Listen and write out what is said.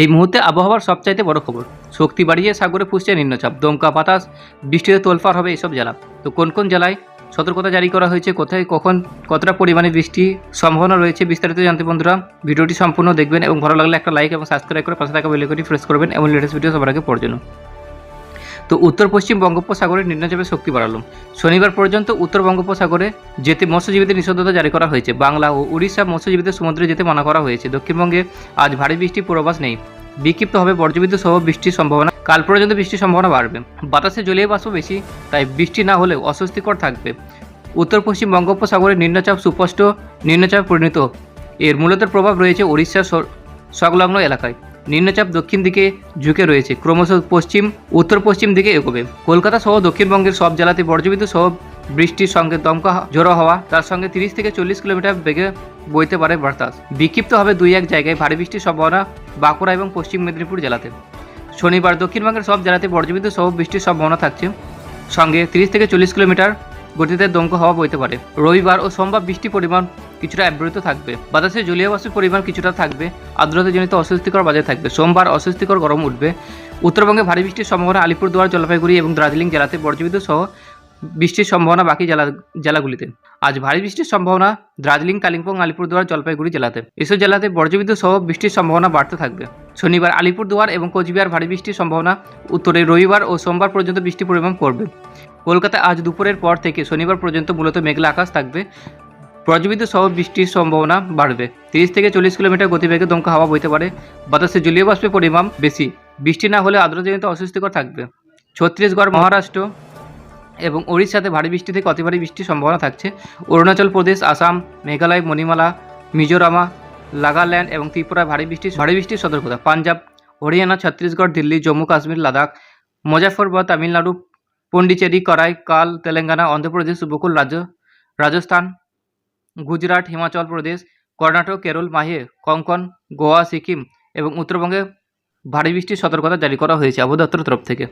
এই মুহূর্তে আবহাওয়ার সবচাইতে বড় খবর। শক্তি বাড়িয়ে সাগরে ফুসছে নিম্নচাপ। দমকা বাতাস, বৃষ্টিতে তোলফার হবে এসব জেলা। তো কোন কোন জেলায় সতর্কতা জারি করা হয়েছে, কোথায়, কখন, কতটা পরিমাণে বৃষ্টি সম্ভাবনা রয়েছে বিস্তারিত জানতে বন্ধুরা, ভিডিওটি সম্পূর্ণ দেখবেন এবং ভালো লাগলে একটা লাইক এবং সাবস্ক্রাইব করে পাশে থাকা বেলেকটি প্রেস করবেন এবং লেটেস্ট ভিডিও সবার আগে পড়ার জন্য। তো উত্তর পশ্চিম বঙ্গোপসাগরে নিম্নচাপের শক্তি বাড়ালো। শনিবার পর্যন্ত উত্তর বঙ্গোপসাগরে যেতে মৎস্যজীবীদের নিষেধাজ্ঞা জারি করা হয়েছে। বাংলা ও উড়িষ্যা মৎস্যজীবীদের সমুদ্রে যেতে মানা করা হয়েছে। দক্ষিণবঙ্গে আজ ভারী বৃষ্টির পূর্বাভাস নেই। বিক্ষিপ্ত হবে বর্জ্যবিদ্যুৎ সহ বৃষ্টির সম্ভাবনা। কাল পর্যন্ত বৃষ্টির সম্ভাবনা বাড়বে। বাতাসে জলীয় বাষ্প বেশি, তাই বৃষ্টি না হলেও অস্বস্তিকর থাকবে। উত্তর পশ্চিম বঙ্গোপসাগরে নিম্নচাপ সুস্পষ্ট, নিম্নচাপ পরিণত। এর মূলত প্রভাব রয়েছে উড়িষ্যা সংলগ্ন এলাকায়। নিম্নচাপ দক্ষিণ দিকে ঝুঁকে রয়েছে। ক্রমশ পশ্চিম উত্তর পশ্চিম দিকে এগোবে। কলকাতা সহ দক্ষিণবঙ্গের সব জেলাতে বর্জ্যবিদ্যুৎ সহ বৃষ্টির সঙ্গে দমকা ঝোড়ো হওয়া। তার সঙ্গে তিরিশ থেকে চল্লিশ কিলোমিটার বেগে বইতে পারে বাতাস। বিক্ষিপ্ত হবে দুই এক জায়গায় ভারী বৃষ্টির সম্ভাবনা বাঁকুড়া এবং পশ্চিম মেদিনীপুর জেলাতে। শনিবার দক্ষিণবঙ্গের সব জেলাতে বর্জ্যবিদ্যুৎ সহ বৃষ্টির সম্ভাবনা থাকছে। সঙ্গে তিরিশ থেকে চল্লিশ কিলোমিটার গতিতে দমকা হওয়া বইতে পারে। রবিবার ও সোমবার বৃষ্টির পরিমাণ কিছুটা অব্যাহত থাকবে। বাতাসে জলীয় বাষ্পের পরিমাণ কিছুটা থাকবে। আর্দ্রতাজনিত অস্বস্তিকর বাজার থাকবে। সোমবার অস্বস্তিকর গরম উঠবে। উত্তরবঙ্গে ভারী বৃষ্টির সম্ভাবনা আলিপুরদুয়ার, জলপাইগুড়ি এবং দার্জিলিং জেলাতে বর্জ্যবিদ্যুৎ সহ বৃষ্টির সম্ভাবনা বাকি জেলা, জেলাগুলিতে। আজ ভারী বৃষ্টির সম্ভাবনা দার্জিলিং, কালিম্পং, আলিপুরদুয়ার, জলপাইগুড়ি জেলাতে। এসব জেলাতে বর্জ্যবিদ্যুৎ সহ বৃষ্টির সম্ভাবনা বাড়তে থাকবে। শনিবার আলিপুরদুয়ার এবং কোচবিহার ভারী বৃষ্টির সম্ভাবনা, উত্তরে রবিবার ও সোমবার পর্যন্ত বৃষ্টির পরিমাণ করবে কলকাতায় আজ দুপুরের পর থেকে শনিবার পর্যন্ত মূলত মেঘলা আকাশ থাকবে। বজ্রবিদ্যুৎ সহ বৃষ্টির সম্ভাবনা বাড়বে। তিরিশ থেকে চল্লিশ কিলোমিটার গতিবেগে দমকা হাওয়া বইতে পারে। বাতাসে জলীয় বাষ্পের পরিমাণ বেশি। বৃষ্টি না হলে আর্দ্রজনিত অস্বস্তিকর থাকবে। ছত্তিশগড়, মহারাষ্ট্র এবং ওড়িশাতে ভারী বৃষ্টি থেকে অতি ভারী বৃষ্টির সম্ভাবনা থাকছে। অরুণাচল প্রদেশ, আসাম, মেঘালয়, মণিমালা, মিজোরামা, নাগাল্যান্ড এবং ত্রিপুরায় ভারী বৃষ্টি ভারী বৃষ্টির সতর্কতা। পাঞ্জাব, হরিয়ানা, ছত্তিশগড়, দিল্লি, জম্মু, কাশ্মীর, লাদাখ মুজাফরবাদ তামিলনাড়ু পন্ডিচেরি করাই, কাল, তেলেঙ্গানা, অন্ধ্রপ্রদেশ, উপকূল রাজ্য, রাজস্থান, গুজরাট, হিমাচল প্রদেশ, কর্ণাটক, কেরল, মাহে, কঙ্কন, গোয়া, সিকিম এবং উত্তরবঙ্গে ভারী বৃষ্টির সতর্কতা জারি করা হয়েছে আবহাওয়া দপ্তরের তরফ থেকে।